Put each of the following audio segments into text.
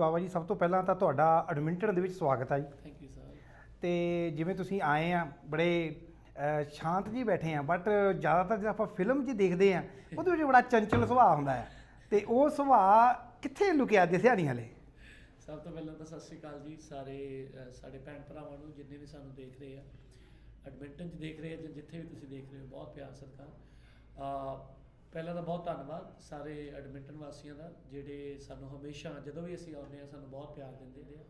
ਬਾਬਾ ਜੀ ਸਭ ਤੋਂ ਪਹਿਲਾਂ ਤਾਂ ਤੁਹਾਡਾ ਐਡਮਿੰਟਨ ਦੇ ਵਿੱਚ ਸਵਾਗਤ ਹੈ ਜੀ। ਥੈਂਕ ਯੂ ਸਰ ਤੇ ਜਿਵੇਂ ਤੁਸੀਂ ਆਏ ਆ ਬੜੇ ਸ਼ਾਂਤ ਜੀ ਬੈਠੇ ਆ ਬਟ ਜ਼ਿਆਦਾਤਰ ਜੇ ਆਪਾਂ ਫਿਲਮ 'ਚ ਦੇਖਦੇ ਆ ਉਹਦੇ ਵਿੱਚ ਬੜਾ ਚੰਚਲ ਸੁਭਾਅ ਹੁੰਦਾ ਹੈ ਤੇ ਉਹ ਸੁਭਾਅ ਕਿੱਥੇ ਲੁਕਿਆ ਦਿਸਿਆ ਨਹੀਂ ਹਲੇ ਸਭ ਤੋਂ ਪਹਿਲਾਂ ਤਾਂ ਸਤਿ ਸ਼੍ਰੀ ਅਕਾਲ ਜੀ ਸਾਰੇ ਅ, ਸਾਡੇ ਭੈਣ ਭਰਾਵਾਂ ਨੂੰ ਜਿੰਨੇ ਵੀ ਸਾਨੂੰ ਦੇਖ ਰਹੇ ਆ। ਐਡਮਿੰਟਨ 'ਚ ਦੇਖ ਰਹੇ ਆ ਜਾਂ ਜਿੱਥੇ ਵੀ ਤੁਸੀਂ ਦੇਖ ਰਹੇ ਹੋ ਬਹੁਤ ਪਿਆਰ ਸਤਿਕਾਰ। ਪਹਿਲਾਂ ਤਾਂ ਬਹੁਤ ਧੰਨਵਾਦ ਸਾਰੇ ਐਡਮਿੰਟਨ ਵਾਸੀਆਂ ਦਾ ਜਿਹੜੇ ਸਾਨੂੰ ਹਮੇਸ਼ਾ ਜਦੋਂ ਵੀ ਅਸੀਂ ਆਉਂਦੇ ਆ ਸਾਨੂੰ ਬਹੁਤ ਪਿਆਰ ਦਿੰਦੇ ਨੇ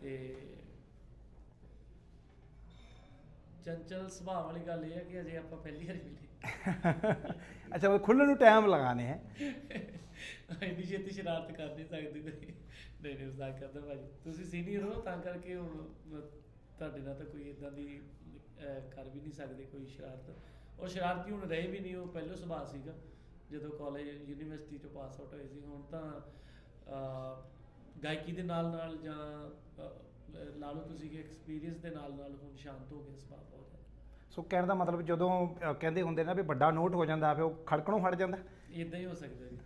ਤੇ ਚੰਚਲ ਸੁਭਾਅ ਵਾਲੀ ਗੱਲ ਇਹ ਹੈ ਕਿ ਅਜੇ ਆਪਾਂ ਪਹਿਲੀ ਵਾਰੀ ਮਿਲੇ। ਅੱਛਾ ਉਹ ਖੁੱਲਣ ਨੂੰ ਟਾਈਮ ਲਗਾਣੇ ਹੈ। ਇੰਨੀ ਛੇਤੀ ਸ਼ਰਾਰਤ ਕਰ ਨਹੀਂ ਸਕਦੇ ਨਹੀਂ ਨਹੀਂ ਨਹੀਂ ਮਜ਼ਾਕ ਕਰਦਾ ਭਾਜੀ। ਤੁਸੀਂ ਸੀਨੀਅਰ ਹੋ ਤਾਂ ਕਰਕੇ ਹੁਣ ਤੁਹਾਡੇ ਨਾਲ ਤਾਂ ਕੋਈ ਇਦਾਂ ਦੀ ਕਰ ਵੀ ਨਹੀਂ ਸਕਦੇ ਕੋਈ ਸ਼ਰਾਰਤ। ਔਰ ਸ਼ਰਾਰਤੀ ਹੁਣ ਰਹੇ ਵੀ ਨਹੀਂ ਉਹ ਪਹਿਲੋ ਸੁਭਾਅ ਸੀਗਾ। ਜਦੋਂ ਕਾਲਜ ਯੂਨੀਵਰਸਿਟੀ ਚੋਂ ਪਾਸ ਆਊਟ ਹੋਏ ਸੀ ਹੁਣ ਤਾਂ ਗਾਇਕੀ ਦੇ ਨਾਲ ਨਾਲ ਜਾਂ ਲਾ ਲਓ ਤੁਸੀਂ ਕਿ ਐਕਸਪੀਰੀਅੰਸ ਦੇ ਨਾਲ ਨਾਲ ਹੁਣ ਸ਼ਾਂਤ ਹੋ ਗਿਆ ਸੁਭਾਅ ਬਹੁਤ ਜ਼ਿਆਦਾ ਸੋ ਕਹਿਣ ਦਾ ਮਤਲਬ ਜਦੋਂ ਕਹਿੰਦੇ ਹੁੰਦੇ ਨੇ ਵੀ ਵੱਡਾ ਨੋਟ ਹੋ ਜਾਂਦਾ ਫਿਰ ਉਹ ਖੜਕਣੋਂ ਹਟ ਜਾਂਦਾ। ਇਦਾਂ ਹੀ ਹੋ ਸਕਦਾ ਜੀ।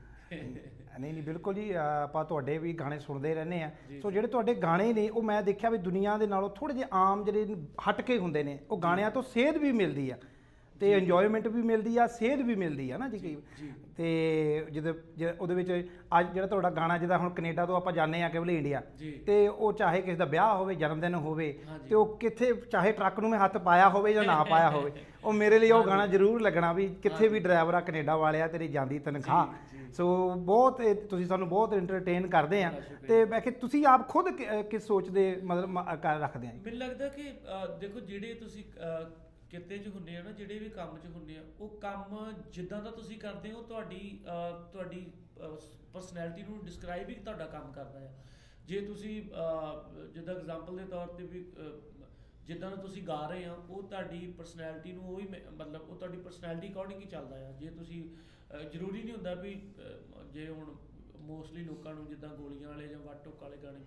ਨਹੀਂ ਨਹੀਂ ਬਿਲਕੁਲ ਜੀ ਆਪਾਂ ਤੁਹਾਡੇ ਵੀ ਗਾਣੇ ਸੁਣਦੇ ਰਹਿੰਦੇ ਆ ਜੀ, ਸੋ ਜਿਹੜੇ ਤੁਹਾਡੇ ਗਾਣੇ ਨੇ ਉਹ ਮੈਂ ਦੇਖਿਆ ਵੀ ਦੁਨੀਆ ਦੇ ਨਾਲੋਂ ਥੋੜੇ ਜਿਹੇ ਆਮ ਜਿਹੜੇ ਹਟ ਕੇ ਹੁੰਦੇ ਨੇ ਉਹ ਗਾਣਿਆਂ ਤੋਂ ਸੇਧ ਵੀ ਮਿਲਦੀ ਆ। ਤੇ ਇੰਜੋਇਮੈਂਟ ਵੀ ਮਿਲਦੀ ਆ ਸੇਧ ਵੀ ਮਿਲਦੀ ਆ ਨਾ ਜੀ ਕਈ ਤੇ ਜਦੋਂ ਜੇ ਉਹਦੇ ਵਿੱਚ ਅੱਜ ਜਿਹੜਾ ਤੁਹਾਡਾ ਗਾਣਾ ਜਿਹਦਾ ਹੁਣ ਕੈਨੇਡਾ ਤੋਂ ਆਪਾਂ ਜਾਂਦੇ ਆ ਕੇਵਲ ਇੰਡੀਆ ਤੇ ਉਹ ਚਾਹੇ ਕਿਸੇ ਦਾ ਵਿਆਹ ਹੋਵੇ ਜਨਮ ਦਿਨ ਹੋਵੇ। ਤੇ ਉਹ ਕਿੱਥੇ ਚਾਹੇ ਟਰੱਕ ਨੂੰ ਮੈਂ ਹੱਥ ਪਾਇਆ ਹੋਵੇ ਜਾਂ ਨਾ ਪਾਇਆ ਹੋਵੇ ਉਹ ਮੇਰੇ ਲਈ ਉਹ ਗਾਣਾ ਜ਼ਰੂਰ ਲੱਗਣਾ ਵੀ ਕਿੱਥੇ ਵੀ ਡਰਾਈਵਰ ਆ ਕੈਨੇਡਾ ਵਾਲਿਆ ਤੇਰੀ ਜਾਂਦੀ ਤਨਖਾਹ। ਸੋ ਬਹੁਤ ਤੁਸੀਂ ਸਾਨੂੰ ਬਹੁਤ ਐਂਟਰਟੇਨ ਕਰਦੇ ਆ। ਤੇ ਮੈਂ ਕਿ ਤੁਸੀਂ ਆਪ ਖੁਦ ਕਿਸ ਸੋਚਦੇ ਮਤਲਬ ਮ- ਕਰ ਰੱਖਦੇ ਆ ਜੀ? ਮੈਨੂੰ ਲੱਗਦਾ ਕਿ ਦੇਖੋ ਜਿਹੜੇ ਤੁਸੀਂ ਕਿਤੇ 'ਚ ਹੁੰਦੇ ਆ ਨਾ, ਜਿਹੜੇ ਵੀ ਕੰਮ 'ਚ ਹੁੰਦੇ ਆ, ਉਹ ਕੰਮ ਜਿੱਦਾਂ ਦਾ ਤੁਸੀਂ ਕਰਦੇ ਹੋ, ਤੁਹਾਡੀ ਤੁਹਾਡੀ ਪਰਸਨੈਲਿਟੀ ਨੂੰ ਡਿਸਕ੍ਰਾਈਬ ਹੀ ਤੁਹਾਡਾ ਕੰਮ ਕਰਦਾ ਆ। ਜੇ ਤੁਸੀਂ ਜਿੱਦਾਂ ਐਗਜ਼ਾਮਪਲ ਦੇ ਤੌਰ ਤੇ ਵੀ ਜਿੱਦਾਂ ਦਾ ਤੁਸੀਂ ਗਾ ਰਹੇ ਆ, ਉਹ ਤੁਹਾਡੀ ਪਰਸਨੈਲਿਟੀ ਨੂੰ ਉਹ ਹੀ ਮ- ਮਤਲਬ ਉਹ ਤੁਹਾਡੀ ਪਰਸਨੈਲਿਟੀ ਅਕੋਰਡਿੰਗ ਹੀ ਚੱਲਦਾ ਆ। ਜੇ ਤੁਸੀਂ ਜ਼ਰੂਰੀ ਨਹੀਂ ਹੁੰਦਾ ਵੀ ਜੇ ਹੁਣ ਮੋਸਟਲੀ ਲੋਕਾਂ ਨੂੰ ਜਿੱਦਾਂ ਗੋਲੀਆਂ ਵਾਲੇ ਜਾਂ ਵੱਟ ਟੋਕ ਵਾਲੇ ਗਾਣੇ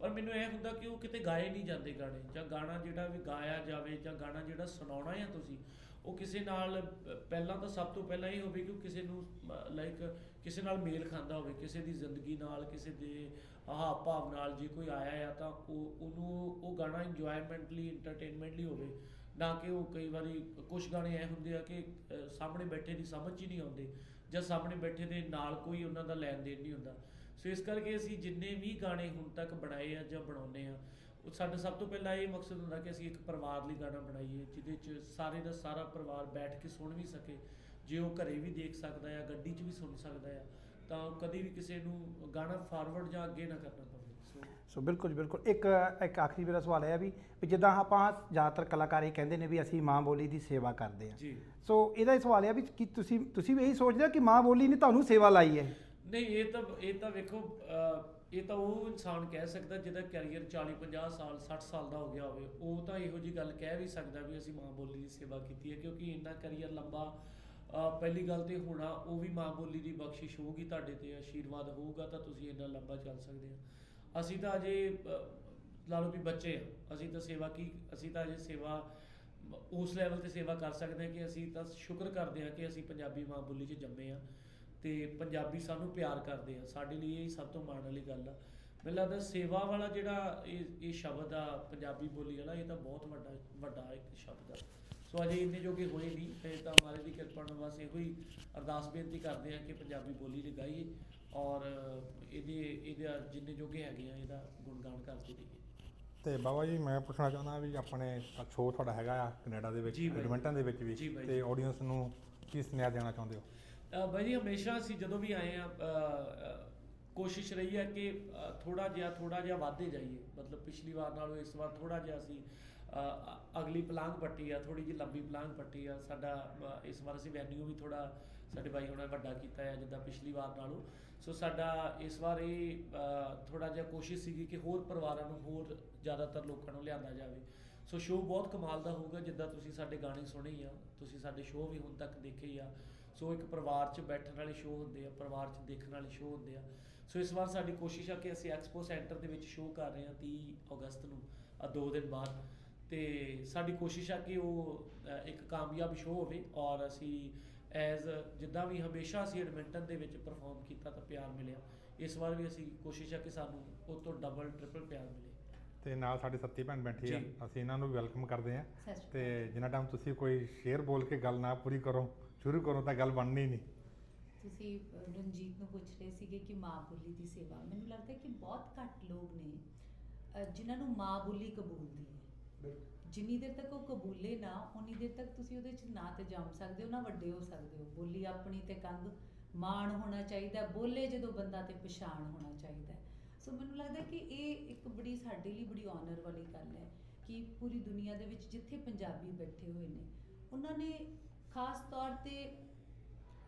ਪਰ ਮੈਨੂੰ ਇਹ ਹੁੰਦਾ ਕਿ ਉਹ ਕਿਤੇ ਗਾਏ ਨਹੀਂ ਜਾਂਦੇ ਗਾਣੇ, ਜਾਂ ਗਾਣਾ ਜਿਹੜਾ ਵੀ ਗਾਇਆ ਜਾਵੇ, ਜਾਂ ਗਾਣਾ ਜਿਹੜਾ ਸੁਣਾਉਣਾ ਹੈ ਤੁਸੀਂ, ਉਹ ਕਿਸੇ ਨਾਲ, ਪਹਿਲਾਂ ਤਾਂ ਸਭ ਤੋਂ ਪਹਿਲਾਂ ਇਹ ਹੋਵੇ ਕਿ ਉਹ ਕਿਸੇ ਨੂੰ ਲਾਈਕ ਕਿਸੇ ਨਾਲ ਮੇਲ ਖਾਂਦਾ ਹੋਵੇ, ਕਿਸੇ ਦੀ ਜ਼ਿੰਦਗੀ ਨਾਲ, ਕਿਸੇ ਦੇ ਹਾਵ ਭਾਵ ਨਾਲ ਜੇ ਕੋਈ ਆਇਆ ਆ ਤਾਂ ਉਹ, ਉਹਨੂੰ ਉਹ ਗਾਣਾ ਇੰਜੋਇਮੈਂਟਲੀ ਐਂਟਰਟੇਨਮੈਂਟਲੀ ਹੋਵੇ। ਨਾ ਕਿ ਉਹ ਕਈ ਵਾਰੀ ਕੁਝ ਗਾਣੇ ਐ ਹੁੰਦੇ ਆ ਕਿ ਸਾਹਮਣੇ ਬੈਠੇ ਦੀ ਸਮਝ ਹੀ ਨਹੀਂ ਆਉਂਦੇ, ਜਾਂ ਸਾਹਮਣੇ ਬੈਠੇ ਦੇ ਨਾਲ ਕੋਈ ਉਹਨਾਂ ਦਾ ਲੈਣ ਦੇਣ ਨਹੀਂ ਹੁੰਦਾ। ਸੋ ਇਸ ਕਰਕੇ ਅਸੀਂ ਜਿੰਨੇ ਵੀ ਗਾਣੇ ਹੁਣ ਤੱਕ ਬਣਾਏ ਆ ਜਾਂ ਬਣਾਉਨੇ ਆ ਉਹ ਸਾਡਾ ਸਭ ਤੋਂ ਪਹਿਲਾਂ ਇਹ ਮਕਸਦ ਹੁੰਦਾ ਕਿ ਅਸੀਂ ਇੱਕ ਪਰਿਵਾਰ ਲਈ ਗਾਣਾ ਬਣਾਈਏ ਜਿਹਦੇ 'ਚ ਸਾਰੇ ਦਾ ਸਾਰਾ ਪਰਿਵਾਰ ਬੈਠ ਕੇ ਸੁਣ ਵੀ ਸਕੇ। ਜੇ ਉਹ ਘਰੇ ਵੀ ਦੇਖ ਸਕਦਾ ਆ ਗੱਡੀ 'ਚ ਵੀ ਸੁਣ ਸਕਦਾ ਆ ਤਾਂ ਉਹ ਕਦੀ ਵੀ ਕਿਸੇ ਨੂੰ ਗਾਣਾ ਫਾਰਵਰਡ ਜਾਂ ਅੱਗੇ ਨਾ ਕਰਨਾ ਪਵੇ। ਸੋ ਬਿਲਕੁਲ ਬਿਲਕੁਲ। ਇੱਕ ਇੱਕ ਆਖਰੀ ਮੇਰਾ ਸਵਾਲ ਹੈ ਵੀ ਜਿੱਦਾਂ ਆਪਾਂ ਜ਼ਿਆਦਾਤਰ ਕਲਾਕਾਰ ਇਹ ਕਹਿੰਦੇ ਨੇ ਵੀ ਅਸੀਂ ਮਾਂ ਬੋਲੀ ਦੀ ਸੇਵਾ ਕਰਦੇ ਆ। ਜੀ। ਸੋ ਇਹਦਾ ਇਹ ਸਵਾਲ ਹੈ ਵੀ ਕੀ ਤੁਸੀਂ ਤੁਸੀਂ ਵੀ ਇਹੀ ਸੋਚਦੇ ਹੋ ਕਿ ਮਾਂ ਬੋਲੀ ਨੇ ਤੁਹਾਨੂੰ ਸੇਵਾ ਲਾਈ ਹੈ? ਨਹੀਂ, ਇਹ ਤਾਂ ਇਹ ਤਾਂ ਵੇਖੋ ਇਹ ਤਾਂ ਉਹ ਇਨਸਾਨ ਕਹਿ ਸਕਦਾ ਜਿਹਦਾ ਕੈਰੀਅਰ 40 50 ਸਾਲ 60 ਸਾਲ ਦਾ ਹੋ ਗਿਆ ਹੋਵੇ। ਉਹ ਤਾਂ ਇਹੋ ਜੀ ਗੱਲ ਕਹਿ ਵੀ ਸਕਦਾ ਵੀ ਅਸੀਂ ਮਾਂ ਬੋਲੀ ਦੀ ਸੇਵਾ ਕੀਤੀ ਹੈ, ਕਿਉਂਕਿ ਇੰਨਾ ਕੈਰੀਅਰ ਲੰਬਾ ਪਹਿਲੀ ਗੱਲ ਤੇ ਹੋਣਾ ਉਹ ਵੀ ਮਾਂ ਬੋਲੀ ਦੀ ਬਖਸ਼ਿਸ਼ ਹੋਊਗੀ ਤੁਹਾਡੇ ਤੇ, ਆਸ਼ੀਰਵਾਦ ਹੋਊਗਾ, ਤਾਂ ਤੁਸੀਂ ਇੰਨਾ ਲੰਬਾ ਚੱਲ ਸਕਦੇ ਆ। ਅਸੀਂ ਤਾਂ ਅਜੇ ਲਾ ਲਓ ਵੀ ਬੱਚੇ ਆ, ਅਸੀਂ ਤਾਂ ਸੇਵਾ ਕੀ, ਅਸੀਂ ਤਾਂ ਅਜੇ ਸੇਵਾ, ਉਸ ਲੈਵਲ ਤੇ ਸੇਵਾ ਕਰ ਸਕਦੇ ਹਾਂ ਕਿ ਅਸੀਂ ਤਾਂ ਸ਼ੁਕਰ ਕਰਦੇ ਹਾਂ ਕਿ ਅਸੀਂ ਪੰਜਾਬੀ ਮਾਂ ਬੋਲੀ 'ਚ ਜੰਮੇ ਆ ਤੇ ਪੰਜਾਬੀ ਸਾਨੂੰ ਪਿਆਰ ਕਰਦੇ ਆ। ਸਾਡੇ ਲਈ ਇਹ ਸਭ ਤੋਂ ਮਾਣ ਵਾਲੀ ਗੱਲ ਆ। ਮੈਨੂੰ ਲੱਗਦਾ ਸੇਵਾ ਵਾਲਾ ਜਿਹੜਾ ਇਹ ਇਹ ਸ਼ਬਦ ਆ ਪੰਜਾਬੀ ਬੋਲੀ ਵਾਲਾ ਇਹ ਤਾਂ ਬਹੁਤ ਵੱਡਾ ਵੱਡਾ ਇੱਕ ਸ਼ਬਦ ਆ। ਸੋ ਅਜੇ ਇੰਨੇ ਜੋਗੇ ਹੋਏ ਨਹੀਂ ਤੇ ਤਾਂ ਮਾਰੇ ਦੀ ਕਿਰਪਾ ਨਾਲ ਬਸ ਇਹੋ ਹੀ ਅਰਦਾਸ ਬੇਨਤੀ ਕਰਦੇ ਆ ਕਿ ਪੰਜਾਬੀ ਬੋਲੀ ਲਗਾਈਏ ਔਰ ਇਹਦੇ ਇਹਦੇ ਜਿੰਨੇ ਜੋਗੇ ਹੈਗੇ ਆ ਇਹਦਾ ਗੁਣਗਾਨ ਕਰਦੇ ਰਹੀਏ। ਤੇ ਬਾਬਾ ਜੀ ਮੈਂ ਪੁੱਛਣਾ ਚਾਹੁੰਦਾ ਵੀ ਆਪਣੇ ਸ਼ੋਅ ਤੁਹਾਡਾ ਹੈਗਾ ਆ ਕੈਨੇਡਾ ਦੇ ਵਿੱਚ। ਐਡਮਿੰਟਨ ਦੇ ਵਿੱਚ ਵੀ। ਤੇ ਆਡੀਅנס ਨੂੰ ਕੀ ਸੁਨੇਹਾ ਦੇਣਾ ਚਾਹੁੰਦੇ ਹੋ? ਬਾਈ ਜੀ ਹਮੇਸ਼ਾ ਅਸੀਂ ਜਦੋਂ ਵੀ ਆਏ ਆ ਕੋਸ਼ਿਸ਼ ਰਹੀ ਹੈ ਕਿ ਥੋੜਾ ਜਿਹਾ ਥੋੜਾ ਜਿਹਾ ਵਾਧੇ ਜਾਈਏ। ਮਤਲਬ ਪਿਛਲੀ ਵਾਰ ਨਾਲੋਂ ਇਸ ਵਾਰ ਥੋੜਾ ਜਿਹਾ ਅਸੀਂ ਅਗਲੀ ਪਲਾਂਗ ਪੱਟੀ ਆ ਥੋੜੀ ਜਿਹੀ ਲੰਬੀ ਪਲਾਂਗ ਪੱਟੀ ਆ। ਸਾਡਾ ਇਸ ਵਾਰ ਅਸੀਂ ਵੈਨਿਊ ਵੀ ਥੋੜਾ ਸਾਡੇ ਬਾਈ ਹੋਣਾ ਵੱਡਾ ਕੀਤਾ ਹੈ, ਜਿੱਦਾਂ ਪਿਛਲੀ ਵਾਰ ਨਾਲੋਂ। ਸੋ ਸਾਡਾ ਇਸ ਵਾਰ ਇਹ ਥੋੜਾ ਜਿਹਾ ਕੋਸ਼ਿਸ਼ ਸੀਗੀ ਕਿ ਹੋਰ ਪਰਿਵਾਰਾਂ ਨੂੰ ਹੋਰ ਜ਼ਿਆਦਾਤਰ ਲੋਕਾਂ ਨੂੰ ਲਿਆਂਦਾ ਜਾਵੇ। ਸੋ ਸ਼ੋਅ ਬਹੁਤ ਕਮਾਲ ਦਾ ਹੋਊਗਾ, ਜਿੱਦਾਂ ਤੁਸੀਂ ਸਾਡੇ ਗਾਣੇ ਸੁਣੇ ਹੀ ਆ, ਤੁਸੀਂ ਸਾਡੇ ਸ਼ੋਅ ਵੀ ਹੁਣ ਤੱਕ ਦੇਖੇ ਹੀ ਆ। ਸੋ ਇੱਕ ਪਰਿਵਾਰ 'ਚ ਬੈਠਣ ਵਾਲੇ ਸ਼ੋਅ ਹੁੰਦੇ ਆ, ਪਰਿਵਾਰ 'ਚ ਦੇਖਣ ਵਾਲੇ ਸ਼ੋਅ ਹੁੰਦੇ ਆ। ਸੋ ਇਸ ਵਾਰ ਸਾਡੀ ਕੋਸ਼ਿਸ਼ ਆ ਕਿ ਅਸੀਂ ਐਕਸਪੋ ਸੈਂਟਰ ਦੇ ਵਿੱਚ ਸ਼ੋਅ ਕਰ ਰਹੇ ਹਾਂ 30 ਅਗਸਤ ਨੂੰ ਆ ਦੋ ਦਿਨ ਬਾਅਦ। ਤੇ ਸਾਡੀ ਕੋਸ਼ਿਸ਼ ਆ ਕਿ ਉਹ ਇੱਕ ਕਾਮਯਾਬ ਸ਼ੋਅ ਹੋਵੇ ਔਰ ਅਸੀਂ ਐਜ਼ ਜਿੱਦਾਂ ਵੀ ਹਮੇਸ਼ਾ ਅਸੀਂ ਐਡਮਿੰਟਨ ਦੇ ਵਿੱਚ ਪਰਫਾਰਮ ਕੀਤਾ ਤਾਂ ਪਿਆਰ ਮਿਲਿਆ। ਇਸ ਵਾਰ ਵੀ ਅਸੀਂ ਕੋਸ਼ਿਸ਼ ਆ ਕਿ ਸਾਨੂੰ ਉਹ ਤੋਂ ਡਬਲ ਟ੍ਰਿਪਲ ਪਿਆਰ ਮਿਲੇ। ਤੇ ਨਾਲ ਸਾਡੀ ਸੱਤੀ ਭੈਣ ਬੈਠੀ ਆ। ਅਸੀਂ ਇਹਨਾਂ ਨੂੰ ਵੈਲਕਮ ਕਰਦੇ ਆ। ਸ਼੍ਰੀ ਤੇ ਜਿੰਨਾ ਟਾਈਮ ਤੁਸੀਂ ਕੋਈ ਸ਼ੇਅਰ ਬੋਲ ਕੇ ਗੱਲ ਨਾ ਪੂਰੀ ਕਰੋ ਸ਼ੁਰੂ ਕਰੋ ਤਾਂ ਗੱਲ ਬਣਨੀ ਨਹੀਂ। ਤੁਸੀਂ ਰਣਜੀਤ ਨੂੰ ਪੁੱਛ ਰਹੇ ਸੀਗੇ ਕਿ ਮਾਂ ਬੋਲੀ ਦੀ ਸੇਵਾ। ਮੈਨੂੰ ਲੱਗਦਾ ਕਿ ਬਹੁਤ ਘੱਟ ਲੋਕ ਨੇ ਜਿਨ੍ਹਾਂ ਨੂੰ ਮਾਂ ਬੋਲੀ ਕਬੂਲਦੀ ਹੈ। ਜਿੰਨੀ ਦੇਰ ਤੱਕ ਉਹ ਕਬੂਲੇ ਨਾ ਉਨੀ ਦੇਰ ਤੱਕ ਤੁਸੀਂ ਉਹਦੇ 'ਚ ਨਾ ਤੇ ਜੰਮ ਸਕਦੇ ਹੋ ਨਾ ਵੱਡੇ ਹੋ ਸਕਦੇ ਹੋ। ਬੋਲੀ ਆਪਣੀ ਤੇ ਕੰਗ ਮਾਣ ਹੋਣਾ ਚਾਹੀਦਾ ਬੋਲੇ ਜਦੋਂ ਬੰਦਾ ਤੇ ਪਛਾਣ ਹੋਣਾ ਚਾਹੀਦਾ। ਸੋ ਮੈਨੂੰ ਲੱਗਦਾ ਕਿ ਇਹ ਇੱਕ ਬੜੀ ਸਾਡੇ ਲਈ ਬੜੀ ਆਨਰ ਵਾਲੀ ਗੱਲ ਹੈ ਕਿ ਪੂਰੀ ਦੁਨੀਆ ਦੇ ਵਿੱਚ ਜਿੱਥੇ ਪੰਜਾਬੀ ਬੈਠੇ ਹੋਏ ਨੇ, ਉਹਨਾਂ ਨੇ ਖਾਸ ਤੌਰ ਤੇ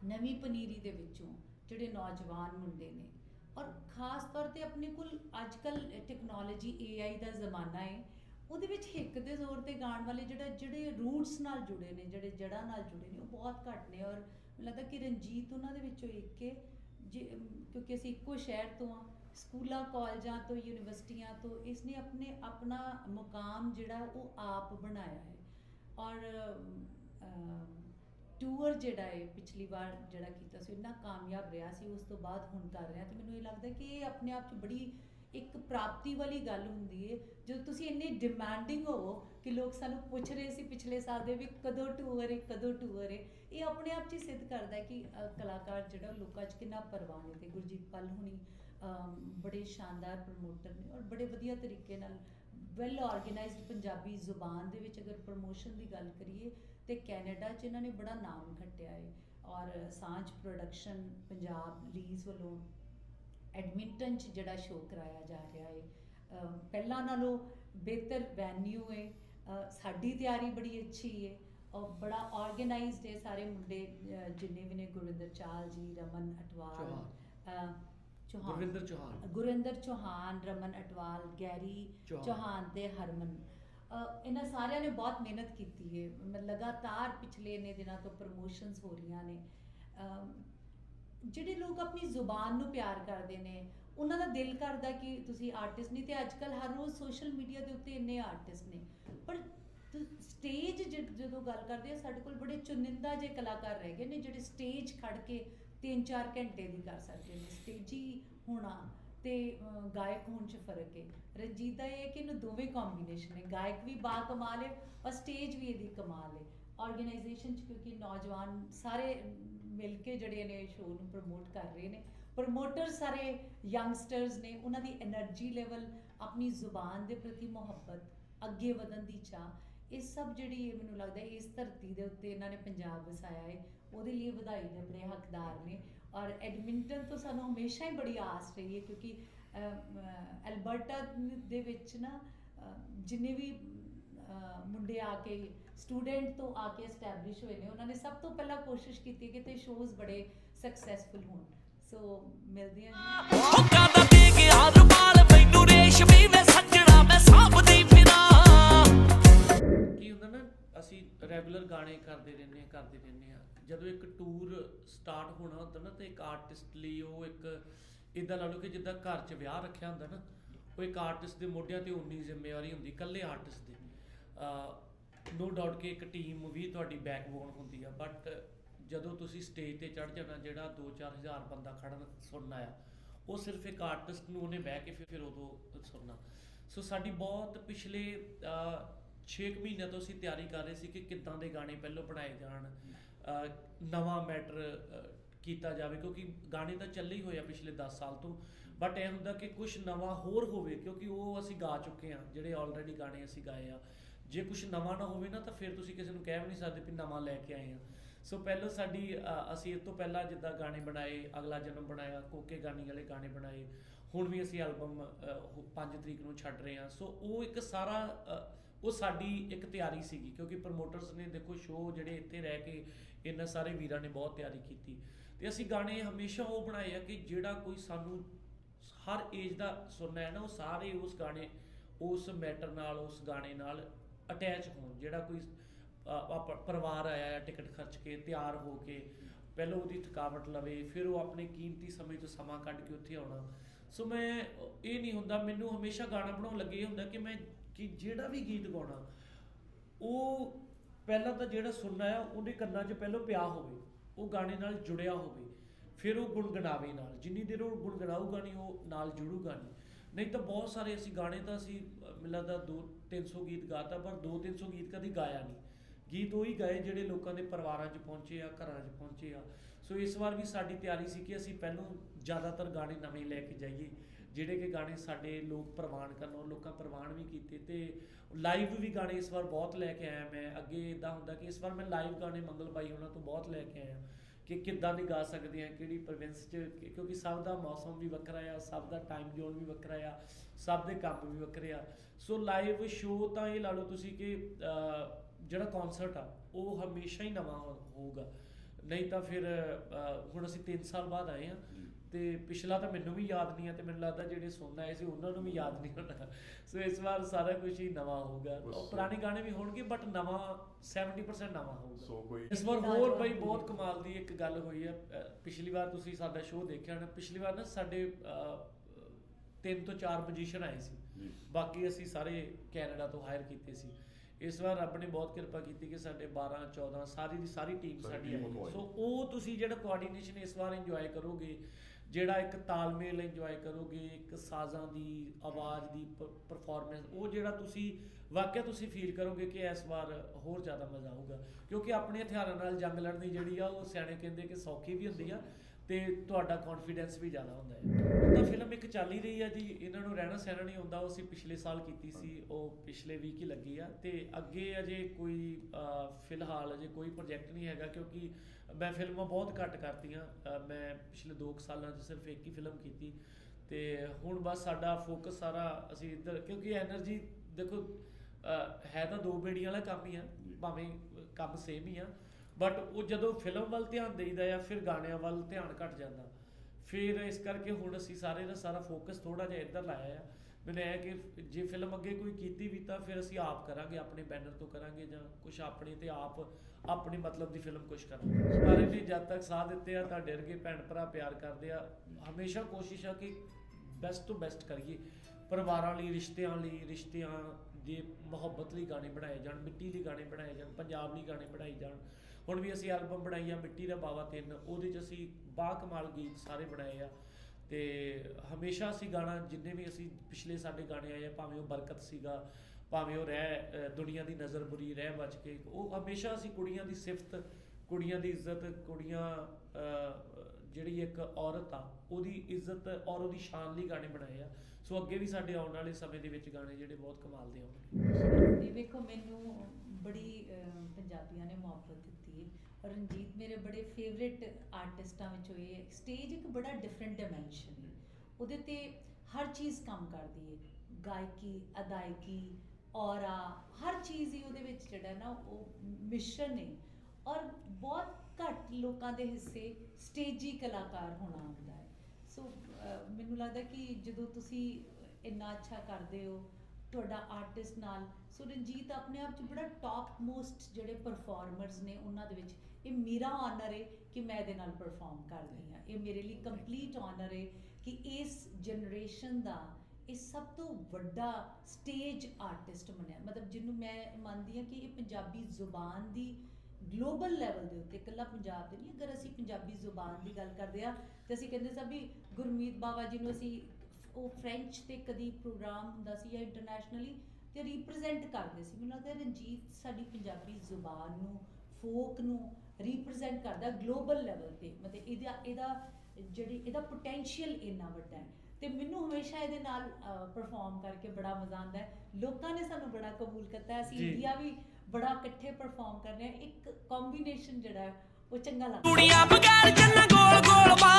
ਨਵੀਂ ਪਨੀਰੀ ਦੇ ਵਿੱਚੋਂ ਜਿਹੜੇ ਨੌਜਵਾਨ ਮੁੰਡੇ ਨੇ ਔਰ ਖਾਸ ਤੌਰ ਤੇ ਆਪਣੇ ਕੋਲ ਅੱਜ ਅੱਜਕੱਲ ਟੈਕਨੋਲੋਜੀ AI ਦਾ ਜ਼ਮਾਨਾ ਹੈ, ਉਹਦੇ ਵਿੱਚ ਹਿੱਕ ਦੇ ਜ਼ੋਰ ਤੇ ਗਾਣ ਵਾਲੇ ਜਿਹੜਾ, ਜਿਹੜੇ ਰੂਟਸ ਨਾਲ ਜੁੜੇ ਨੇ, ਜਿਹੜੇ ਜੜ੍ਹਾਂ ਨਾਲ ਜੁੜੇ ਨੇ, ਉਹ ਬਹੁਤ ਘੱਟ ਨੇ ਔਰ ਮੈਨੂੰ ਲੱਗਦਾ ਕਿ ਰਣਜੀਤ ਉਹਨਾਂ ਦੇ ਵਿੱਚੋਂ ਇੱਕ ਹੈ, ਜੇ ਕਿਉਂਕਿ ਅਸੀਂ ਇੱਕੋ ਸ਼ਹਿਰ ਤੋਂ ਆ ਸਕੂਲਾਂ, ਕਾਲਜਾਂ ਤੋਂ, ਯੂਨੀਵਰਸਿਟੀਆਂ ਤੋਂ ਇਸ ਨੇ ਆਪਣੇ ਆਪਣਾ ਮੁਕਾਮ ਜਿਹੜਾ ਉਹ ਆਪ ਬਣਾਇਆ ਹੈ। ਔਰ ਟੂਰ ਜਿਹੜਾ ਹੈ, ਪਿਛਲੀ ਵਾਰ ਜਿਹੜਾ ਕੀਤਾ ਸੀ, ਇੰਨਾ ਕਾਮਯਾਬ ਰਿਹਾ ਸੀ, ਉਸ ਤੋਂ ਬਾਅਦ ਹੁਣ ਕਰ ਰਿਹਾ। ਤੇ ਮੈਨੂੰ ਇਹ ਲੱਗਦਾ ਕਿ ਇਹ ਆਪਣੇ ਆਪ 'ਚ ਬੜੀ ਇੱਕ ਪ੍ਰਾਪਤੀ ਵਾਲੀ ਗੱਲ ਹੁੰਦੀ ਹੈ। ਜਦੋਂ ਤੁਸੀਂ ਇੰਨੇ ਡਿਮਾਂਡਿੰਗ ਹੋਵੋ ਕਿ ਲੋਕ ਸਾਨੂੰ ਪੁੱਛ ਰਹੇ ਸੀ ਪਿਛਲੇ ਸਾਲ ਦੇ ਵੀ ਕਦੋਂ ਟੂਰ ਹੈ, ਕਦੋਂ ਟੂਰ ਹੈ, ਇਹ ਆਪਣੇ ਆਪ 'ਚ ਹੀ ਸਿੱਧ ਕਰਦਾ ਹੈ ਕਿ ਕਲਾਕਾਰ ਜਿਹੜਾ ਉਹ ਲੋਕਾਂ 'ਚ ਕਿੰਨਾ ਪਰਵਾਹ ਨੇ ਤੇ ਗੁਰਜੀਤ ਪਲ ਹੁਣੀ ਬੜੇ ਸ਼ਾਨਦਾਰ ਪ੍ਰਮੋਟਰ ਨੇ ਔਰ ਬੜੇ ਵਧੀਆ ਤਰੀਕੇ ਨਾਲ ਵੈਲ ਆਰਗੇਨਾਈਜ਼ਡ ਪੰਜਾਬੀ ਜ਼ੁਬਾਨ ਦੇ ਵਿੱਚ ਅਗਰ ਪ੍ਰੋਮੋਸ਼ਨ ਦੀ ਗੱਲ ਕਰੀਏ ਤੇ ਕੈਨੇਡਾ 'ਚ ਇਹਨਾਂ ਨੇ ਬੜਾ ਨਾਮ ਖੱਟਿਆ ਹੈ ਔਰ ਸਾਂਝ ਪ੍ਰੋਡਕਸ਼ਨ ਪੰਜਾਬ ਰੀਜ਼ ਵੱਲੋਂ ਐਡਮਿੰਟਨ 'ਚ ਜਿਹੜਾ ਸ਼ੋਅ ਕਰਾਇਆ ਜਾ ਰਿਹਾ ਹੈ ਪਹਿਲਾਂ ਨਾਲੋਂ ਬਿਹਤਰ ਵੈਨਿਊ ਹੈ ਸਾਡੀ ਤਿਆਰੀ ਬੜੀ ਅੱਛੀ ਹੈ ਔਰ ਬੜਾ ਆਰਗੇਨਾਈਜ਼ਡ ਹੈ ਸਾਰੇ ਮੁੰਡੇ ਜਿੰਨੇ ਵੀ ਨੇ ਗੁਰਿੰਦਰ ਚਾਲ ਜੀ ਰਮਨ ਅਟਵਾਲ ਚੌਹਾਨ। ਅ, ਚੌਹਾਨ। ਗੁਰਵਿੰਦਰ ਚੌਹਾਨ ਗੁਰਿੰਦਰ ਚੌਹਾਨ ਰਮਨ ਅਟਵਾਲ ਗੈਰੀ ਚੌਹਾਨ। ਤੇ ਹਰਮਨ। ਇਹਨਾਂ ਸਾਰਿਆਂ ਨੇ ਬਹੁਤ ਮਿਹਨਤ ਕੀਤੀ ਹੈ ਮ- ਲਗਾਤਾਰ ਪਿਛਲੇ ਨੇ ਦਿਨਾਂ ਤੋਂ ਪ੍ਰੋਮੋਸ਼ਨਸ ਹੋ ਰਹੀਆਂ ਨੇ। ਜਿਹੜੇ ਲੋਕ ਆਪਣੀ ਜ਼ੁਬਾਨ ਨੂੰ ਪਿਆਰ ਕਰਦੇ ਨੇ ਉਹਨਾਂ ਦਾ ਦਿਲ ਕਰਦਾ ਕਿ ਤੁਸੀਂ ਆਰਟਿਸਟ ਨਹੀਂ ਤੇ ਅੱਜਕੱਲ ਹਰ ਰੋਜ਼ ਸੋਸ਼ਲ ਮੀਡੀਆ ਦੇ ਉੱਤੇ ਇੰਨੇ ਆਰਟਿਸਟ ਨੇ। ਪਰ ਸਟੇਜ ਜਦੋਂ ਗੱਲ ਕਰਦੇ ਆ ਸਾਡੇ ਕੋਲ ਬੜੇ ਚੁਣਿੰਦਾ ਜੇ ਕਲਾਕਾਰ ਰਹਿ ਗਏ ਨੇ ਜਿਹੜੇ ਸਟੇਜ ਖੜ ਕੇ 3-4 ਘੰਟੇ ਦੀ ਕਰ ਸਕਦੇ ਨੇ ਸਟੇਜੀ ਹੋਣਾ ਤੇ ਗਾਇਕ ਹੋਣ 'ਚ ਫ਼ਰਕ ਹੈ ਰਣਜੀਤ ਦਾ ਇਹ ਹੈ ਕਿ ਇਹਨੂੰ ਦੋਵੇਂ ਕੰਬੀਨੇਸ਼ਨ ਨੇ। ਗਾਇਕ ਵੀ ਬਾ ਕਮਾਲ ਹੈ ਔਰ ਸਟੇਜ ਵੀ ਇਹਦੀ ਕਮਾਲ ਹੈ ਆਰਗੇਨਾਈਜੇਸ਼ਨ 'ਚ ਕਿਉਂਕਿ ਨੌਜਵਾਨ ਸਾਰੇ ਮਿਲ ਕੇ ਜਿਹੜੇ ਨੇ ਇਹ ਸ਼ੋਅ ਨੂੰ ਪ੍ਰਮੋਟ ਕਰ ਰਹੇ ਨੇ। ਪ੍ਰਮੋਟਰ ਸਾਰੇ ਯੰਗਸਟਰਸ ਨੇ, ਉਹਨਾਂ ਦੀ એનર્ਜੀ ਲੈਵਲ ਆਪਣੀ ਜ਼ੁਬਾਨ ਦੇ ਪ੍ਰਤੀ ਮੁਹੱਬਤ, ਅੱਗੇ ਵਧਣ ਦੀ ਚਾਹ, ਇਹ ਸਭ ਜਿਹੜੀ ਮੈਨੂੰ ਲੱਗਦਾ ਇਸ ਧਰਤੀ ਦੇ ਉੱਤੇ ਇਹਨਾਂ ਨੇ ਪੰਜਾਬ ਵਸਾਇਆ ਹੈ ਉਹਦੇ ਲਈ ਵਧਾਈ ਦੇ ਬੜੇ ਹੱਕਦਾਰ ਨੇ। ਔਰ ਐਡਮਿੰਟਨ ਤੋਂ ਸਾਨੂੰ ਹਮੇਸ਼ਾ ਹੀ ਬੜੀ ਆਸ ਰਹੀ ਹੈ ਕਿਉਂਕਿ ਐਲਬਰਟਾ ਦੇ ਵਿੱਚ ਨਾ ਅਹ, ਜਿੰਨੇ ਵੀ ਅਹ, ਮੁੰਡੇ ਆ ਕੇ ਸਟੂਡੈਂਟ ਤੋਂ ਆ ਕੇ ਐਸਟੈਬਲਿਸ਼ ਹੋਏ ਨੇ ਉਹਨਾਂ ਨੇ ਸਭ ਤੋਂ ਪਹਿਲਾਂ ਕੋਸ਼ਿਸ਼ ਕੀਤੀ ਕਿ ਤੇ ਸ਼ੋਜ਼ ਬੜੇ ਸਕਸੈਸਫੁਲ ਹੋਣ। ਸੋ ਮਿਲਦੇ ਹਾਂ ਜੀ। ਹੁੱਕਾ ਦਾ ਦੇ ਗਿਆ ਰੁਮਾਲ ਮੈਨੂੰ ਰੇਸ਼ਮੀ ਮੈਂ ਸੱਜਣਾ ਮੈਂ ਸਾਂਭਦੀ ਫਿਰਾਂ ਕੀ ਹੁੰਦਾ ਨਾ ਅਸੀਂ ਰੈਗੂਲਰ ਗਾਣੇ ਕਰਦੇ ਰਹਿੰਦੇ ਆ ਕਰਦੇ ਰਹਿੰਦੇ ਆ ਜਦੋਂ ਇੱਕ ਟੂਰ ਸਟਾਰਟ ਹੋਣਾ ਹੁੰਦਾ ਨਾ, ਤੇ ਇੱਕ ਆਰਟਿਸਟ ਲਈ ਉਹ ਇੱਕ ਇਦਾਂ ਲਾ ਲਓ ਕਿ ਜਿੱਦਾਂ ਘਰ 'ਚ ਵਿਆਹ ਰੱਖਿਆ ਹੁੰਦਾ ਨਾ, ਉਹ ਇੱਕ ਆਰਟਿਸਟ ਦੇ ਮੋਢਿਆਂ ਤੇ ਉਨੀ ਜ਼ਿੰਮੇਵਾਰੀ ਹੁੰਦੀ, ਇਕੱਲੇ ਆਰਟਿਸਟ ਦੀ। ਨੋ ਡਾਊਟ ਕਿ ਇੱਕ ਟੀਮ ਵੀ ਤੁਹਾਡੀ ਬੈਕਬੋਨ ਹੁੰਦੀ ਆ ਬਟ ਜਦੋਂ ਤੁਸੀਂ ਸਟੇਜ ਤੇ ਚੜ ਜਾਣਾ, ਜਿਹੜਾ 2-4000 ਬੰਦਾ ਖੜਨ ਸੁਣਨਾ ਆ ਉਹ ਸਿਰਫ ਇੱਕ ਆਰਟਿਸਟ ਨੂੰ ਉਹਨੇ ਬਹਿ ਕੇ ਫਿਰ ਫਿਰ ਉਦੋਂ ਸੁਣਨਾ। ਸੋ ਸਾਡੀ ਬਹੁਤ ਪਿਛਲੇ 6 ਮਹੀਨਿਆਂ ਤੋਂ ਅਸੀਂ ਤਿਆਰੀ ਕਰ ਰਹੇ ਸੀ ਕਿ ਕਿੱਦਾਂ ਦੇ ਗਾਣੇ ਪਹਿਲੋਂ ਬਣਾਏ ਜਾਣ ਨਵਾਂ ਮੈਟਰ ਕੀਤਾ ਜਾਵੇ, ਕਿਉਂਕਿ ਗਾਣੇ ਤਾਂ ਚੱਲੇ ਹੀ ਹੋਏ ਆ ਪਿਛਲੇ 10 ਸਾਲ ਤੋਂ। ਬਟ ਇਹ ਹੁੰਦਾ ਕਿ ਕੁਝ ਨਵਾਂ ਹੋਰ ਹੋਵੇ, ਕਿਉਂਕਿ ਉਹ ਅਸੀਂ ਗਾ ਚੁੱਕੇ ਆ ਜਿਹੜੇ ਆਲਰੇਡੀ ਗਾਣੇ ਅਸੀਂ ਗਾਏ ਆ। ਜੇ ਕੁਝ ਨਵਾਂ ਨਾ ਹੋਵੇ ਨਾ, ਤਾਂ ਫਿਰ ਤੁਸੀਂ ਕਿਸੇ ਨੂੰ ਕਹਿ ਵੀ ਨਹੀਂ ਸਕਦੇ ਕਿ ਨਵਾਂ ਲੈ ਕੇ ਆਏ ਆ। ਸੋ ਪਹਿਲਾਂ ਸਾਡੀ ਅਸੀਂ ਇਸ ਤੋਂ ਪਹਿਲਾਂ ਜਿੱਦਾਂ ਗਾਣੇ ਬਣਾਏ, ਅਗਲਾ ਜਨਮ ਬਣਾਇਆ, ਕੋਕੇ ਗਾਨੀ ਵਾਲੇ ਗਾਣੇ ਬਣਾਏ, ਹੁਣ ਵੀ ਅਸੀਂ ਐਲਬਮ 5 ਤਰੀਕ ਨੂੰ ਛੱਡ ਰਹੇ ਹਾਂ। ਸੋ ਉਹ ਇੱਕ ਸਾਰਾ ਉਹ ਸਾਡੀ ਇੱਕ ਤਿਆਰੀ ਸੀਗੀ, ਕਿਉਂਕਿ ਪ੍ਰੋਮੋਟਰਸ ਨੇ ਦੇਖੋ ਸ਼ੋਅ ਜਿਹੜੇ ਇੱਥੇ ਰਹਿ ਕੇ ਇਹਨਾਂ ਸਾਰੇ ਵੀਰਾਂ ਨੇ ਬਹੁਤ ਤਿਆਰੀ ਕੀਤੀ। ਤੇ ਅਸੀਂ ਗਾਣੇ ਹਮੇਸ਼ਾ ਉਹ ਬਣਾਏ ਆ ਕਿ ਜਿਹੜਾ ਕੋਈ ਸਾਨੂੰ ਹਰ ਏਜ ਦਾ ਸੁਣਨਾ ਹੈ ਨਾ, ਉਹ ਸਾਰੇ ਉਸ ਗਾਣੇ, ਉਸ ਮੈਟਰ ਨਾਲ, ਉਸ ਗਾਣੇ ਨਾਲ ਅਟੈਚ ਹੋਣ। ਜਿਹੜਾ ਕੋਈ ਆਪ- ਪਰਿਵਾਰ ਆਇਆ ਹੈ, ਟਿਕਟ ਖਰਚ ਕੇ, ਤਿਆਰ ਹੋ ਕੇ, ਪਹਿਲਾਂ ਉਹਦੀ ਥਕਾਵਟ ਲਵੇ, ਫਿਰ ਉਹ ਆਪਣੇ ਕੀਮਤੀ ਸਮੇਂ ਤੋਂ ਸਮਾਂ ਕੱਢ ਕੇ ਉੱਥੇ ਆਉਣਾ। ਸੋ ਮੈਂ, ਇਹ ਨਹੀਂ ਹੁੰਦਾ, ਮੈਨੂੰ ਹਮੇਸ਼ਾ ਗਾਣਾ ਬਣਾਉਣ ਲੱਗੇ ਇਹ ਹੁੰਦਾ ਕਿ ਮੈਂ ਕਿ ਜਿਹੜਾ ਵੀ ਗੀਤ ਗਾਉਣਾ ਉਹ ਪਹਿਲਾਂ ਤਾਂ ਜਿਹੜਾ ਸੁਣਨਾ ਆ ਉਹਦੇ ਕੰਨਾਂ 'ਚ ਪਹਿਲਾਂ ਪਿਆ ਹੋਵੇ ਉਹ ਗਾਣੇ ਨਾਲ ਜੁੜਿਆ ਹੋਵੇ ਫਿਰ ਉਹ ਗੁਣਗੁਣਾਵੇ ਨਾਲ ਜਿੰਨੀ ਦੇਰ ਉਹ ਗੁਣਗੁਣਾਊਗਾ ਨਹੀਂ ਉਹ ਨਾਲ ਜੁੜੂਗਾ ਨਹੀਂ। ਨਹੀਂ ਤਾਂ ਬਹੁਤ ਸਾਰੇ ਅਸੀਂ ਗਾਣੇ ਤਾਂ ਅਸੀਂ ਅਹ, ਮੈਨੂੰ ਲੱਗਦਾ 2 300 ਗੀਤ ਗਾਤਾ ਪਰ 2 300 ਗੀਤ ਕਦੀ ਗਾਇਆ ਨਹੀਂ। ਗੀਤ ਉਹੀ ਗਾਏ ਜਿਹੜੇ ਲੋਕਾਂ ਦੇ ਪਰਿਵਾਰਾਂ 'ਚ ਪਹੁੰਚੇ ਆ ਘਰਾਂ 'ਚ ਪਹੁੰਚੇ ਆ। ਸੋ ਇਸ ਵਾਰ ਵੀ ਸਾਡੀ ਤਿਆਰੀ ਸੀ ਕਿ ਅਸੀਂ ਪਹਿਲੋਂ ਜ਼ਿਆਦਾਤਰ ਗਾਣੇ ਨਵੇਂ ਲੈ ਕੇ ਜਾਈਏ। ਜਿਹੜੇ ਕਿ ਗਾਣੇ ਸਾਡੇ ਲੋਕ ਪ੍ਰਵਾਨ ਕਰਨ ਔਰ ਲੋਕਾਂ ਪ੍ਰਵਾਨ ਵੀ ਕੀਤੇ ਤੇ ਲਾਈਵ ਵੀ ਗਾਣੇ ਇਸ ਵਾਰ ਬਹੁਤ ਲੈ ਕੇ ਆਇਆ ਮੈਂ। ਅੱਗੇ ਇਦਾਂ ਹੁੰਦਾ ਕਿ ਇਸ ਵਾਰ ਮੈਂ ਲਾਈਵ ਗਾਣੇ ਮੰਗਲ ਬਾਈ ਉਹਨਾਂ ਤੋਂ ਬਹੁਤ ਲੈ ਕੇ ਆਇਆ। ਕਿ ਕਿੱਦਾਂ ਦੀ ਗਾ ਸਕਦੇ ਆ ਕਿਹੜੀ ਪ੍ਰੋਵਿੰਸ 'ਚ ਕਿਉਂਕਿ ਸਭ ਦਾ ਮੌਸਮ ਵੀ ਵੱਖਰਾ ਆ, ਸਭ ਦਾ ਟਾਈਮ ਜ਼ੋਨ ਵੀ ਵੱਖਰਾ ਆ, ਸਭ ਦੇ ਕੰਮ ਵੀ ਵੱਖਰੇ ਆ। ਸੋ ਲਾਈਵ ਸ਼ੋਅ ਤਾਂ ਇਹ ਲਾ ਲਓ ਤੁਸੀਂ ਕਿ ਜਿਹੜਾ ਕਨਸਰਟ ਆ, ਉਹ ਹਮੇਸ਼ਾ ਹੀ ਨਵਾਂ ਹੋ- ਹੋਊਗਾ। ਨਹੀਂ ਤਾਂ ਫਿਰ ਹੁਣ ਅਸੀਂ 3 ਸਾਲ ਬਾਅਦ ਆਏ ਆ ਤੇ ਪਿਛਲਾ ਤਾਂ ਮੈਨੂੰ ਵੀ ਯਾਦ ਨਹੀਂ ਆ ਤੇ ਮੈਨੂੰ ਲੱਗਦਾ ਜਿਹੜੇ ਸੁਣਨ ਆਏ ਸੀ ਉਹਨਾਂ ਨੂੰ ਵੀ ਯਾਦ ਨਹੀਂ ਹੋਣਾ। ਸੋ ਇਸ ਵਾਰ ਸਾਰਾ ਕੁਝ ਹੀ ਨਵਾਂ ਹੋਊਗਾ। ਪੁਰਾਣੇ ਗਾਣੇ ਵੀ ਹੋਣਗੇ ਬਟ ਨਵਾਂ 70% ਨਵਾਂ ਹੋਊਗਾ। ਸੋ ਕੋਈ ਇਸ ਵਾਰ ਹੋਰ ਬਈ ਬਹੁਤ ਕਮਾਲ ਦੀ ਇੱਕ ਗੱਲ ਹੋਈ ਹੈ। ਪਿਛਲੀ ਵਾਰ ਤੁਸੀਂ ਸਾਡਾ ਸ਼ੋਅ ਦੇਖਿਆ ਨਾ ਪਿਛਲੀ ਵਾਰ ਨਾ ਸਾਡੇ ਤਿੰਨ ਤੋਂ ਚਾਰ ਪੋਜੀਸ਼ਨ ਆਏ ਸੀ। ਬਾਕੀ ਅਸੀਂ ਸਾਰੇ ਕੈਨੇਡਾ ਤੋਂ ਹਾਇਰ ਕੀਤੇ ਸੀ। ਇਸ ਵਾਰ ਰੱਬ ਨੇ ਬਹੁਤ ਕਿਰਪਾ ਕੀਤੀ ਕਿ ਸਾਡੇ 12 14 ਸਾਰੀ ਦੀ ਸਾਰੀ ਟੀਮ ਸਾਡੀ ਆਈ। ਸੋ ਉਹ ਤੁਸੀਂ ਜਿਹੜਾ ਕੋਆਰਡੀਨੇਸ਼ਨ ਇਸ ਵਾਰ ਇੰਜੋਏ ਕਰੋਗੇ ਜਿਹੜਾ ਇੱਕ ਤਾਲਮੇਲ ਇੰਜੋਏ ਕਰੋਗੇ ਇੱਕ ਸਾਜ਼ਾਂ ਦੀ ਆਵਾਜ਼ ਦੀ ਪਰਫਾਰਮੈਂਸ ਉਹ ਜਿਹੜਾ ਤੁਸੀਂ ਵਾਕਿਆ ਤੁਸੀਂ ਫੀਲ ਕਰੋਗੇ ਕਿ ਇਸ ਵਾਰ ਹੋਰ ਜ਼ਿਆਦਾ ਮਜ਼ਾ ਆਊਗਾ ਕਿਉਂਕਿ ਆਪਣੇ ਹਥਿਆਰਾਂ ਨਾਲ ਜੰਗ ਲੜਨੀ ਜਿਹੜੀ ਆ ਉਹ ਸਿਆਣੇ ਕਹਿੰਦੇ ਕਿ ਸੌਖੀ ਵੀ ਹੁੰਦੀ ਆ ਤੇ ਤੁਹਾਡਾ ਕੌਨਫੀਡੈਂਸ ਵੀ ਜ਼ਿਆਦਾ ਹੁੰਦਾ ਹੈ। ਤਾਂ ਫਿਲਮ ਇੱਕ ਚੱਲ ਹੀ ਰਹੀ ਹੈ ਜੀ ਇਹਨਾਂ ਨੂੰ ਰਹਿਣਾ ਸਹਿਣਾ ਨਹੀਂ ਹੁੰਦਾ ਉਹ ਅਸੀਂ ਪਿਛਲੇ ਸਾਲ ਕੀਤੀ ਸੀ ਉਹ ਪਿਛਲੇ ਵੀਕ ਹੀ ਲੱਗੀ ਆ। ਤੇ ਅੱਗੇ ਅਜੇ ਕੋਈ ਫਿਲਹਾਲ ਅਜੇ ਕੋਈ ਪ੍ਰੋਜੈਕਟ ਨਹੀਂ ਹੈਗਾ ਕਿਉਂਕਿ ਮੈਂ ਫਿਲਮਾਂ ਬਹੁਤ ਘੱਟ ਕਰਤੀਆਂ। ਮੈਂ ਪਿਛਲੇ 2 ਸਾਲਾਂ 'ਚ ਸਿਰਫ ਇੱਕ ਹੀ ਫਿਲਮ ਕੀਤੀ। ਤੇ ਹੁਣ ਬਸ ਸਾਡਾ ਫੋਕਸ ਸਾਰਾ ਅਸੀਂ ਇੱਧਰ ਕਿਉਂਕਿ એનર્ਜੀ ਦੇਖੋ ਹੈ ਤਾਂ ਦੋ ਬੇੜੀਆਂ ਵਾਲਾ ਕੰਮ ਹੀ ਆ ਭਾਵੇਂ ਕੰਮ ਸੇਮ ਹੀ ਆ। ਬਟ ਉਹ ਜਦੋਂ ਫਿਲਮ ਵੱਲ ਧਿਆਨ ਦੇਈਦਾ ਆ, ਫਿਰ ਗਾਣਿਆਂ ਵੱਲ ਧਿਆਨ ਘਟ ਜਾਂਦਾ। ਫਿਰ ਇਸ ਕਰਕੇ ਹੁਣ ਅਸੀਂ ਸਾਰੇ ਦਾ ਸਾਰਾ ਫੋਕਸ ਥੋੜਾ ਜਿਹਾ ਇੱਧਰ ਲਾਇਆ ਆ। ਮੈਨੂੰ ਇਹ ਕਿ ਜੇ ਫਿਲਮ ਅੱਗੇ ਕੋਈ ਕੀਤੀ ਵੀ ਤਾਂ ਫਿਰ ਅਸੀਂ ਆਪ ਕਰਾਂਗੇ, ਆਪਣੇ ਬੈਨਰ ਤੋਂ ਕਰਾਂਗੇ ਜਾਂ ਕੁਝ ਆਪਣੇ ਤੇ ਆਪ, ਆਪਣੀ ਮਤਲਬ ਦੀ ਫਿਲਮ ਕੁਝ ਕਰਾਂਗੇ। ਸਾਰੇ ਨੇ ਜਦ ਤੱਕ ਸਾਥ ਦਿੱਤੇ ਆ ਤਾਂ ਤੁਹਾਡੇ ਵਰਗੇ ਭੈਣ ਭਰਾ ਪਿਆਰ ਕਰਦੇ ਆ, ਹਮੇਸ਼ਾ ਕੋਸ਼ਿਸ਼ ਆ ਕਿ ਬੈਸਟ ਤੋਂ ਬੈਸਟ ਕਰੀਏ। ਪਰਿਵਾਰਾਂ ਲਈ, ਰਿਸ਼ਤਿਆਂ ਲਈ, ਰਿਸ਼ਤਿਆਂ ਦੇ ਮੁਹੱਬਤ ਲਈ ਗਾਣੇ ਬਣਾਏ ਜਾਣ, ਮਿੱਟੀ ਲਈ ਗਾਣੇ ਬਣਾਏ ਜਾਣ, ਪੰਜਾਬ ਲਈ ਗਾਣੇ ਬਣਾਏ ਜਾਣ। ਹੁਣ ਵੀ ਅਸੀਂ ਐਲਬਮ ਬਣਾਈ ਆ ਮਿੱਟੀ ਦਾ ਬਾਵਾ ਤਿੰਨ ਉਹਦੇ 'ਚ ਅਸੀਂ ਬਾ ਕਮਾਲ ਗੀਤ ਸਾਰੇ ਬਣਾਏ ਆ। ਤੇ ਹਮੇਸ਼ਾ ਅਸੀਂ ਗਾਣਾ ਜਿੰਨੇ ਵੀ ਅਸੀਂ ਪਿਛਲੇ ਸਾਡੇ ਗਾਣੇ ਆਏ ਆ ਭਾਵੇਂ ਉਹ ਬਰਕਤ ਸੀਗਾ ਭਾਵੇਂ ਉਹ ਰਹਿ ਅ, ਦੁਨੀਆ ਦੀ ਨਜ਼ਰ ਬੁਰੀ ਰਹਿ ਬਚ ਕੇ ਉਹ ਹਮੇਸ਼ਾ ਅਸੀਂ ਕੁੜੀਆਂ ਦੀ ਸਿਫਤ ਕੁੜੀਆਂ ਦੀ ਇੱਜ਼ਤ ਕੁੜੀਆਂ ਜਿਹੜੀ ਇੱਕ ਔਰਤ ਆ ਉਹਦੀ ਇੱਜ਼ਤ ਔਰ ਉਹਦੀ ਸ਼ਾਨ ਲਈ ਗਾਣੇ ਬਣਾਏ ਆ। ਸੋ ਅੱਗੇ ਵੀ ਸਾਡੇ ਆਉਣ ਵਾਲੇ ਸਮੇਂ ਦੇ ਵਿੱਚ ਗਾਣੇ ਜਿਹੜੇ ਬਹੁਤ ਕਮਾਲ ਦੇ ਆਉਣਗੇ ਵੇਖੋ ਮੈਨੂੰ ਬੜੀ ਪੰਜਾਬੀਆਂ ਨੇ ਮੁਹੱਬਤ ਦਿੱਤੀ। ਰਣਜੀਤ ਮੇਰੇ ਬੜੇ ਫੇਵਰਿਟ ਆਰਟਿਸਟਾਂ ਵਿੱਚੋਂ ਇਹ ਹੈ। ਸਟੇਜ ਇੱਕ ਬੜਾ ਡਿਫਰੈਂਟ ਡਾਈਮੈਂਸ਼ਨ ਹੈ। ਉਹਦੇ ਤੇ ਹਰ ਚੀਜ਼ ਕੰਮ ਕਰਦੀ ਹੈ। ਗਾਇਕੀ ਅਦਾਇਕੀ ਔਰਾ, ਹਰ ਚੀਜ਼ ਹੀ ਉਹਦੇ ਵਿੱਚ ਜਿਹੜਾ ਨਾ ਉਹ ਮਿਸ਼ਰਨ ਹੈ। ਔਰ ਬਹੁਤ ਘੱਟ ਲੋਕਾਂ ਦੇ ਹਿੱਸੇ ਸਟੇਜੀ ਕਲਾਕਾਰ ਹੋਣਾ ਹੁੰਦਾ ਹੈ। ਸੋ ਮੈਨੂੰ ਲੱਗਦਾ ਕਿ ਜਦੋਂ ਤੁਸੀਂ ਇੰਨਾ ਅੱਛਾ ਕਰਦੇ ਹੋ ਤੁਹਾਡਾ ਆਰਟਿਸਟ ਨਾਲ। ਸੋ ਰਣਜੀਤ ਆਪਣੇ ਆਪ 'ਚ ਬੜਾ ਟੌਪ ਮੋਸਟ ਜਿਹੜੇ ਪਰਫਾਰਮਰਸ ਨੇ ਉਹਨਾਂ ਦੇ ਵਿੱਚ। ਇਹ ਮੇਰਾ ਆਨਰ ਹੈ ਕਿ ਮੈਂ ਇਹਦੇ ਨਾਲ ਪਰਫਾਰਮ ਕਰਦੀ ਹਾਂ। ਇਹ ਮੇਰੇ ਲਈ ਕੰਪਲੀਟ ਆਨਰ ਹੈ ਕਿ ਇਸ ਜਨਰੇਸ਼ਨ ਦਾ ਇਹ ਸਭ ਤੋਂ ਵੱਡਾ ਸਟੇਜ ਆਰਟਿਸਟ ਬਣਿਆ। ਮਤਲਬ ਜਿਹਨੂੰ ਮੈਂ ਮੰਨਦੀ ਹਾਂ ਕਿ ਇਹ ਪੰਜਾਬੀ ਜ਼ੁਬਾਨ ਦੀ ਗਲੋਬਲ ਲੈਵਲ ਦੇ ਉੱਤੇ ਇਕੱਲਾ ਪੰਜਾਬ ਦੇ ਨਹੀਂ ਅਗਰ ਅਸੀਂ ਪੰਜਾਬੀ ਜ਼ੁਬਾਨ ਦੀ ਗੱਲ ਕਰਦੇ ਆ ਤੇ ਅਸੀਂ ਕਹਿੰਦੇ ਸਾਂ ਵੀ ਗੁਰਮੀਤ ਬਾਵਾ ਜੀ ਨੂੰ ਅਸੀਂ ਉਹ ਫ੍ਰੈਂਚ ਤੇ ਕਦੀ ਪ੍ਰੋਗਰਾਮ ਹੁੰਦਾ ਸੀ ਜਾਂ ਇੰਟਰਨੈਸ਼ਨਲੀ ਤੇ ਰਿਪਰੈਜ਼ੈਂਟ ਕਰਦੇ ਸੀ। ਮੈਨੂੰ ਲੱਗਦਾ ਰਣਜੀਤ ਸਾਡੀ ਪੰਜਾਬੀ ਜ਼ੁਬਾਨ ਨੂੰ ਫੋਕ ਨੂੰ ਰਿਪਰੈਜ਼ੈਂਟ ਕਰਦਾ ਗਲੋਬਲ ਲੈਵਲ ਤੇ। ਮਤਲਬ ਇਹਦਾ ਇਹਦਾ ਜਿਹੜੀ ਇਹਦਾ ਪੋਟੈਂਸ਼ੀਅਲ ਇੰਨਾ ਵੱਡਾ ਹੈ। ਤੇ ਮੈਨੂੰ ਹਮੇਸ਼ਾ ਇਹਦੇ ਨਾਲ ਪਰਫਾਰਮ ਕਰਕੇ ਬੜਾ ਮਜ਼ਾ ਆਉਂਦਾ ਹੈ। ਲੋਕਾਂ ਨੇ ਸਾਨੂੰ ਬੜਾ ਕਬੂਲ ਕੀਤਾ ਹੈ। ਅਸੀਂ। ਇੰਡੀਆ ਵੀ ਬੜਾ ਇਕੱਠੇ ਪਰਫਾਰਮ ਕਰਨੇ ਆ ਇੱਕ ਕੰਬੀਨੇਸ਼ਨ ਜਿਹੜਾ ਹੈ ਉਹ ਚੰਗਾ ਲੱਗਦਾ ਕੁੜੀਆਂ ਬਗੈਰ ਜੰਨਾ ਗੋਲ ਗੋਲ ਬਾਂ